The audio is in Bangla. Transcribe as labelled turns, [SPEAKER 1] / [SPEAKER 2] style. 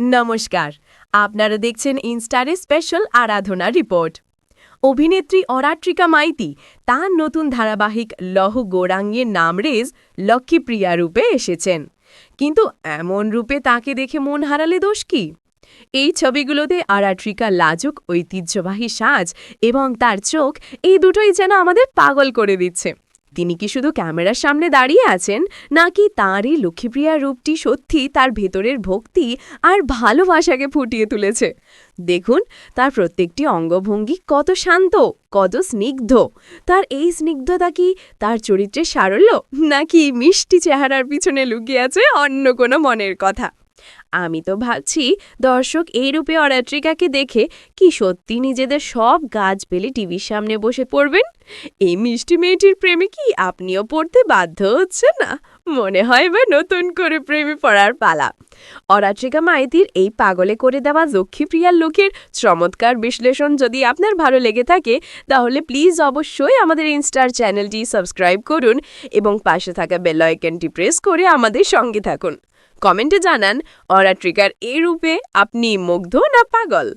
[SPEAKER 1] নমস্কার। আপনারা দেখছেন ইনস্টারে স্পেশাল আরাধনা রিপোর্ট। অভিনেত্রী অরাট্রিকা মাইতি তার নতুন ধারাবাহিক লহ গোরাঙ্গের নাম রেজ লক্ষ্মীপ্রিয়া রূপে এসেছেন। কিন্তু এমন রূপে তাকে দেখে মন হারালে দোষ কি? এই ছবিগুলোতে আরাট্রিকা লাজুক, ঐতিহ্যবাহী সাজ এবং তার চোখ এই দুটোই যেন আমাদের পাগল করে দিচ্ছে। তিনি কি শুধু ক্যামেরার সামনে দাঁড়িয়ে আছেন, নাকি তাঁর এই লক্ষ্মীপ্রিয়া রূপটি সত্যি তার ভেতরের ভক্তি আর ভালোবাসাকে ফুটিয়ে তুলেছে? দেখুন, তার প্রত্যেকটি অঙ্গভঙ্গি কত শান্ত, কত স্নিগ্ধ। তার এই স্নিগ্ধতা কি তার চরিত্রের সারল্য, নাকি মিষ্টি চেহারার পিছনে লুকিয়ে আছে অন্য কোনো মনের কথা? আমি তো ভাবছি দর্শক এই রূপে অরাত্রিকাকে দেখে কি সত্যি নিজেদের সব গাছ পেলে টিভির সামনে বসে পড়বেন? এই মিষ্টি মেয়েটির প্রেমে কি আপনিও পড়তে বাধ্য হচ্ছেন না? মনে হয় বা নতুন করে প্রেমে পড়ার পালা। অরাত্রিকা মাইতির এই পাগলে করে দেওয়া লক্ষ্মীপ্রিয়ার লোকের চমৎকার বিশ্লেষণ যদি আপনার ভালো লেগে থাকে, তাহলে প্লিজ অবশ্যই আমাদের ইনস্টার চ্যানেলটি সাবস্ক্রাইব করুন এবং পাশে থাকা বেল আইকনটি প্রেস করে আমাদের সঙ্গে থাকুন। কমেন্টে জানান অরাট্রিকার এই রূপে আপনি মুগ্ধ না পাগল?